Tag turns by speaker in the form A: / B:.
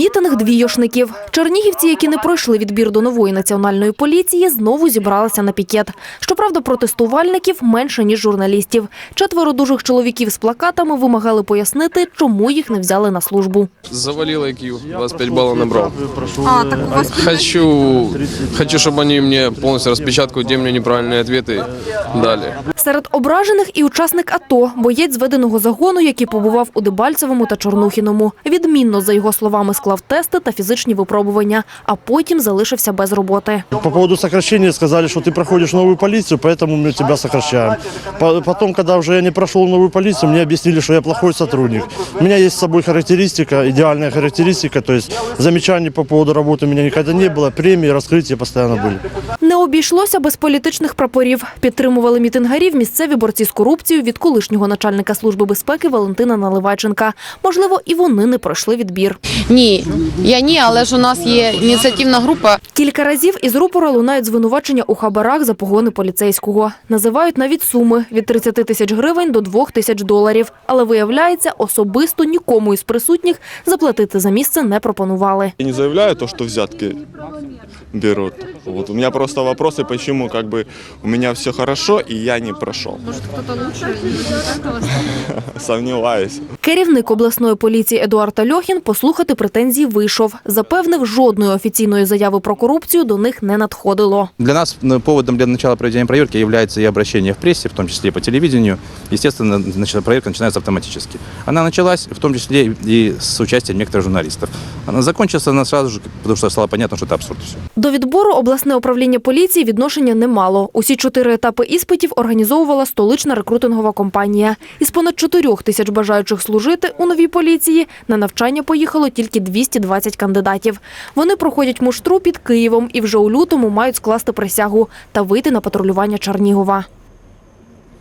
A: Мітинг двійошників. Чернігівці, які не пройшли відбір до нової національної поліції, знову зібралися на пікет. Щоправда, протестувальників менше ніж журналістів. Четверо дужих чоловіків з плакатами вимагали пояснити, чому їх не взяли на службу.
B: Завалил IQ, 25 баллов набрал.
A: А так у вас
B: Хочу, хочу, чтобы они мне полностью распечатку, где мне неправильные ответы дали.
A: серед ображених і учасник АТО, боєць зведеного загону, який побував у Дебальцевому та Чорнухіному. Відмінно, за його словами, склав тести та фізичні випробування, а потім залишився без роботи.
C: По поводу сокращения сказали, что ты проходишь новую полицию, поэтому мы тебя сокращаем. По- Потом, когда уже я не прошел новую полицию, мне объяснили, что я плохой сотрудник. У меня есть с собой характеристика, идеальная характеристика, то есть замечаний по поводу работы у меня никогда не было, премии, раскрытия постоянно были.
A: Не обійшлося без політичних прапорів. Підтримували мітингарів місцеві борці з корупцією від колишнього начальника служби безпеки Валентина Наливайченка. Можливо, і вони не пройшли відбір.
D: Ні, я ні, але ж у нас є ініціативна група.
A: Кілька разів із рупора лунають звинувачення у хабарах за погони поліцейського. Називають навіть суми від 30 тисяч гривень до 2 тисяч доларів. Але виявляється, особисто нікому із присутніх заплатити за місце не пропонували.
E: Я не заявляю то, что взятки берут. Вот у меня просто вопросы, почему как бы у меня все хорошо и я не прошел. Может кто-то лучше? Сомневаюсь.
A: Керівник обласної поліції Едуард Альохін послухати претензії вийшов. Запевнив, жодної офіційної заяви про корупцію до них не надходило.
F: Для нас ну, поводом для начала проведения проверки является и обращение в прессе, в том числе и по телевидению. Естественно, значит, проверка начинается автоматически. Она началась в том числе и с участием некоторых журналистов. Она закончилась она сразу же, потому что стало понятно, что это абсурд все.
A: До відбору обласне управління поліції відношення не мало. Усі чотири етапи іспитів організовувала столична рекрутингова компанія. Із понад чотирьох тисяч бажаючих служити у новій поліції на навчання поїхало тільки 220 кандидатів. Вони проходять муштру під Києвом і вже у лютому мають скласти присягу та вийти на патрулювання Чернігова.